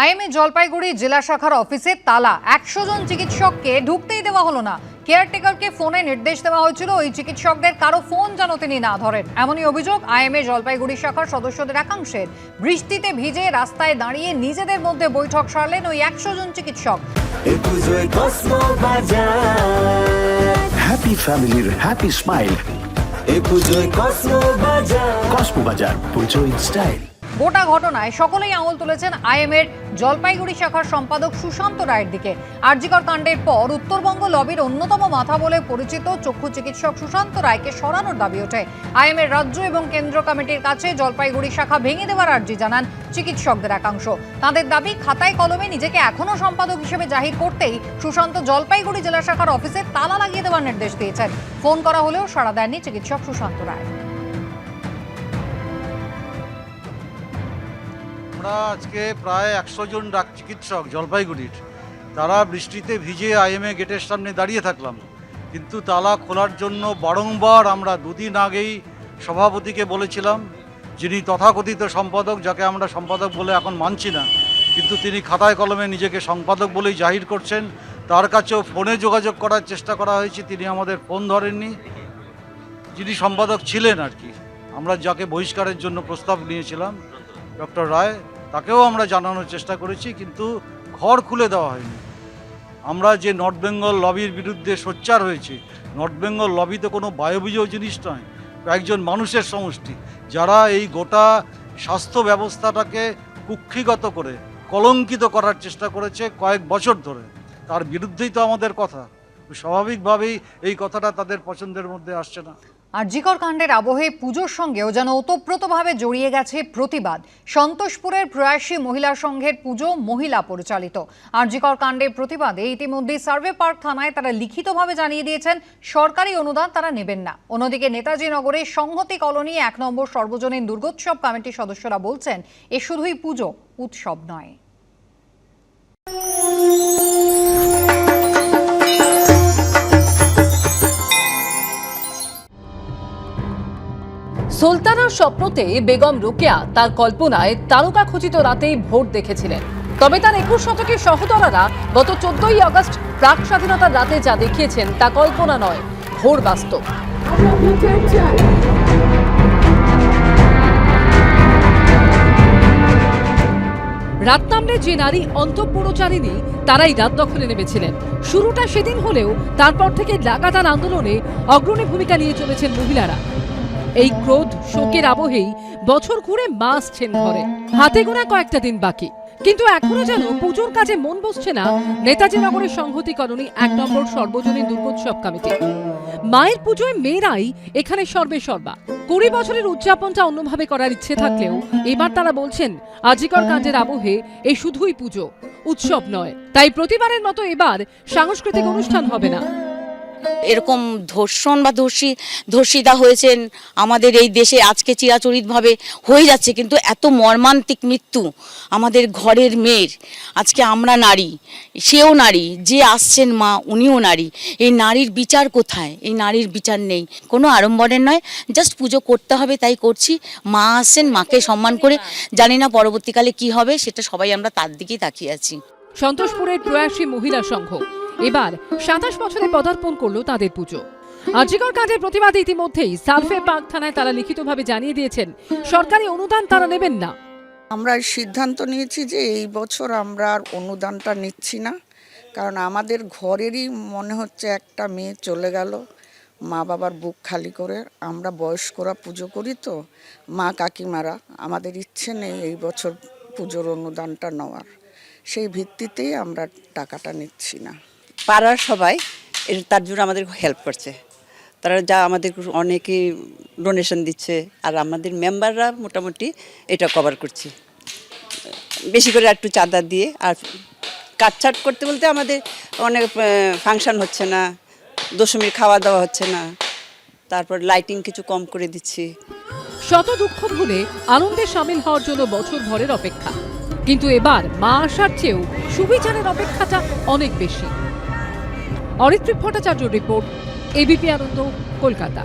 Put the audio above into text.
IMA Jalpaiguri জেলা শাখার অফিসে তালা। একশো জন চিকিৎসককে ঢুকতেই দেওয়া হলো না। কেয়ারটেকারকে ফোনে নির্দেশ দেওয়া হয়েছিল ওই চিকিৎসকদের কারও ফোন যেন তিনি না ধরেন। এমনই অভিযোগ আইএমএ জলপাইগুড়ি শাখার সদস্যদের একাংশের। বৃষ্টিতে ভিজে রাস্তায় দাঁড়িয়ে নিজেদের মধ্যে বৈঠক সারলেন ওই একশো জন চিকিৎসক। হ্যাপি ফ্যামিলির হ্যাপি স্মাইল এ পুজোয় কসমো বাজার কসমো বাজার পুজো স্টাইল গোটা ঘটনায় সকলেই আঙুল তুলেছেন আইএমের জলপাইগুড়ি শাখার সম্পাদক সুশান্ত রায়ের দিকে। আরজিকর কাণ্ডের পর উত্তরবঙ্গ লবির অন্যতম মাথা বলে পরিচিত চক্ষু চিকিৎসক সুশান্ত রায়কে সরানোর দাবি ওঠে। আইএমের রাজ্য এবং কেন্দ্র কমিটির কাছে জলপাইগুড়ি শাখা ভেঙে দেওয়ার আর্জি জানান চিকিৎসকদের একাংশ। তাদের দাবি, খাতায় কলমে নিজেকে এখনও সম্পাদক হিসেবে জাহির করতেই সুশান্ত জলপাইগুড়ি জেলা শাখার অফিসে তালা লাগিয়ে দেওয়ার নির্দেশ দিয়েছেন। ফোন করা হলেও সাড়া দেননি চিকিৎসক সুশান্ত রায়। আমরা আজকে প্রায় একশো জন ডাক চিকিৎসক জলপাইগুড়ির। তারা বৃষ্টিতে ভিজে আইএমএ গেটের সামনে দাঁড়িয়ে থাকলাম। কিন্তু তালা খোলার জন্য বারংবার আমরা দুদিন আগেই সভাপতিকে বলেছিলাম, যিনি তথাকথিত সম্পাদক, যাকে আমরা সম্পাদক বলে এখন মানছি না, কিন্তু তিনি খাতায় কলমে নিজেকে সম্পাদক বলেই জাহির করছেন। তার কাছেও ফোনে যোগাযোগ করার চেষ্টা করা হয়েছে, তিনি আমাদের ফোন ধরেননি। যিনি সম্পাদক ছিলেন আর কি। আমরা যাকে বহিষ্কারের জন্য প্রস্তাব নিয়েছিলাম, ডক্টর রায় তাকেও আমরা জানানোর চেষ্টা করেছি, কিন্তু ঘর খুলে দেওয়া হয়নি। আমরা যে নর্থ বেঙ্গল লবির বিরুদ্ধে সোচ্চার হয়েছি, নর্থ বেঙ্গল লবি তো কোনো বায়বীয় জিনিস নয় কয়েকজন মানুষের সমষ্টি, যারা এই গোটা স্বাস্থ্য ব্যবস্থাটাকে কুক্ষিগত করে, কলঙ্কিত করার চেষ্টা করেছে কয়েক বছর ধরে। তার বিরুদ্ধেই তো আমাদের কথা। স্বাভাবিকভাবেই এই কথাটা তাদের পছন্দের মধ্যে আসছে না। আর জিকর কাণ্ডের আবহে পুজোর সঙ্গেও যেন ওতপ্রোতভাবে জড়িয়ে গেছে প্রতিবাদ। সন্তোষপুরের প্রয়াসী মহিলা সংঘের পুজো মহিলা পরিচালিত। আর জিকর কাণ্ডের প্রতিবাদে ইতিমধ্যে সার্ভে পার্ক থানায় তারা লিখিতভাবে জানিয়ে দিয়েছেন, সরকারি অনুদান তারা নেবেন না। অন্যদিকে নেতাজি নগরে সংহতি কলোনি এক নম্বর সর্বজনীন দুর্গোৎসব কমিটির সদস্যরা বলছেন, এ শুধুই পুজো, উৎসব নয়। সুলতানার স্বপ্নতে বেগম রোকেয়া তার কল্পনায় তারকা খচিত রাতেই ভোট দেখেছিলেন। তবে তার একুশ শতকের সহদরারা গত চোদ্দই আগস্ট প্রাক স্বাধীনতার রাতে যা দেখিয়েছেন তা কল্পনা নয়, ঘোর বাস্তব। রাত নামলে যে নারী অন্তঃপুরচারিণী, তারাই রাত দখলে নেমেছিলেন। শুরুটা সেদিন হলেও তারপর থেকে লাগাতার আন্দোলনে অগ্রণী ভূমিকা নিয়ে চলেছেন মহিলারা। এই ক্রোধ শোকের আবহেই বছর ঘুরে মা আসছেন ঘরে হাতে গোনা কয়েকটা দিন বাকি। কিন্তু এখনও যেন পুজোর কাজে মন বসছে না নেতাজি নগরের সংহতি কলোনি এক নম্বর সর্বজনীন দুর্গোৎসব কমিটি। মায়ের পুজোয় মেয়েরাই এখানে সর্বে সর্বা। কুড়ি বছরের উদযাপনটা অন্যভাবে করার ইচ্ছে থাকলেও এবার তারা বলছেন, আজিকর কাজের আবহে এই শুধুই পুজো, উৎসব নয়। তাই প্রতিবারের মতো এবার সাংস্কৃতিক অনুষ্ঠান হবে না। এরকম ধর্ষণ বা ধর্ষী, ধর্ষিতা হয়েছেন আমাদের এই দেশে আজকে চিরাচরিতভাবে হয়ে যাচ্ছে, কিন্তু এত মর্মান্তিক মৃত্যু আমাদের ঘরের মেয়ের, আজকে আমরা নারী, সেও নারী, যে আসছেন মা, উনিও নারী, এই নারীর বিচার কোথায়? এই নারীর বিচার নেই, কোনো আড়ম্বরের নয়, জাস্ট পুজো করতে হবে তাই করছি, মা আসছেন, মাকে সম্মান করে, জানি না পরবর্তীকালে কি হবে, সেটা সবাই আমরা তার দিকেই তাকিয়ে আছি। সন্তোষপুরের প্রয়াসী মহিলা সংঘ এবার সাতাশ বছরে পদার্পণ করল তাদের পুজো। আজিকর কাজের প্রতিবাদে ইতিমধ্যেই সালফে পার্ক থানায় তারা লিখিতভাবে জানিয়ে দিয়েছেন, সরকারি অনুদান তারা নেবেন না। আমরা সিদ্ধান্ত নিয়েছি যে এই বছর আমরা আর অনুদানটা নিচ্ছি না, কারণ আমাদের ঘরেরই মনে হচ্ছে একটা মেয়ে চলে গেল, মা বাবার বুক খালি করে। আমরা বয়স্করা পুজো করি তো, মা কাকিমারা, আমাদের ইচ্ছে নেই এই বছর পুজোর অনুদানটা নেওয়ার। সেই ভিত্তিতেই আমরা টাকাটা নিচ্ছি না। পাড়ার সবাই তার জন্য আমাদের হেল্প করছে। তারা যা আমাদের অনেকে ডোনেশন দিচ্ছে, আর আমাদের মেম্বাররা মোটামুটি এটা কভার করছি। বেশি করে একটু চাঁদা দিয়ে, আর কাটছাট করতে বলতে আমাদের অনেক ফাংশন হচ্ছে না, দশমীর খাওয়া দাওয়া হচ্ছে না, তারপর লাইটিং কিছু কম করে দিচ্ছি। শত দুঃখ ভুলে আনন্দে সামিল হওয়ার জন্য বছর ভরের অপেক্ষা। কিন্তু এবার মা আসার চেয়েও সুবিচারের অপেক্ষাটা অনেক বেশি। Aritrik Bhattacharya report ABP Ananda Kolkata.